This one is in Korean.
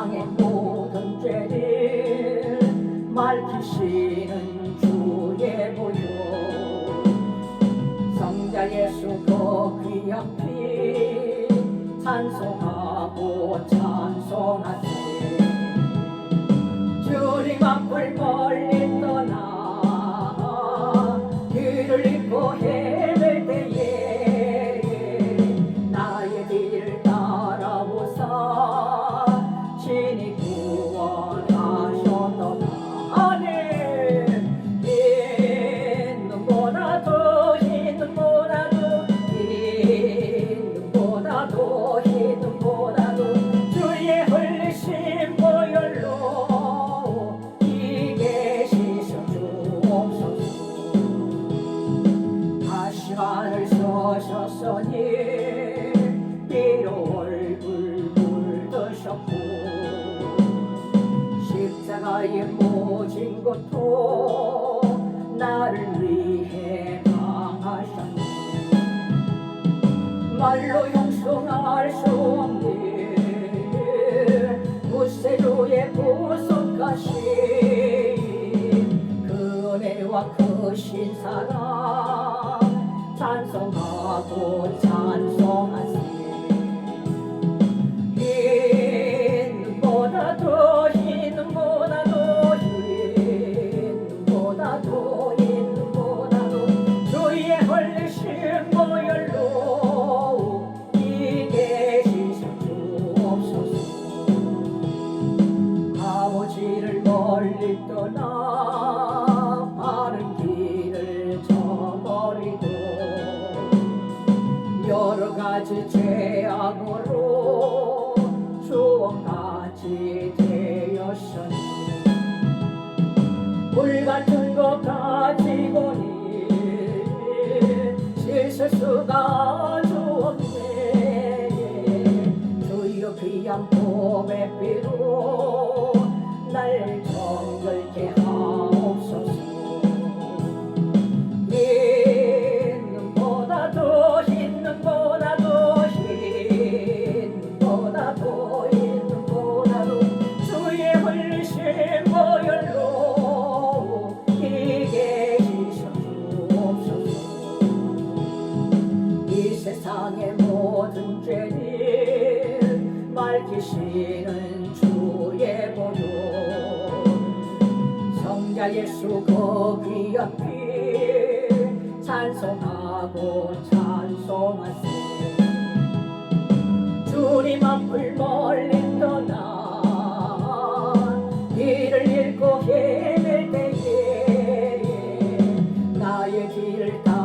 세상의 모든 죄를 맑히시는 주의 보혈. 성자 예수 그 귀한 피 찬송하고 찬송하세 다시 하늘 서셨으니 비로 얼굴 물드셨고 십자가의 모진 것도 나를 위해 당하셨네. 말로 형성할 수 없는 구세주의 보석하신 그 은혜와 크신 사랑 찬송 하고 찬송하세 있는보다도 있는보다도 있는보다도 있는보다도 주의 흘리신 보혈로 이게 시선 주옵소서. 아버지를 멀리 떠나 가지 죄악으로 추억같이 되었으니 물 같은 것 가지고는 씻을 수가 주었네. 주여 귀한 봄의 비로 날 정결케 세상의 모든 죄를 맑히시는 주의 보혈. 성자 예수 그 귀한 피 찬송하고 찬송하세. 주님 앞을 멀리 떠나 길을 잃고 헤맬 때에 나의 길을 따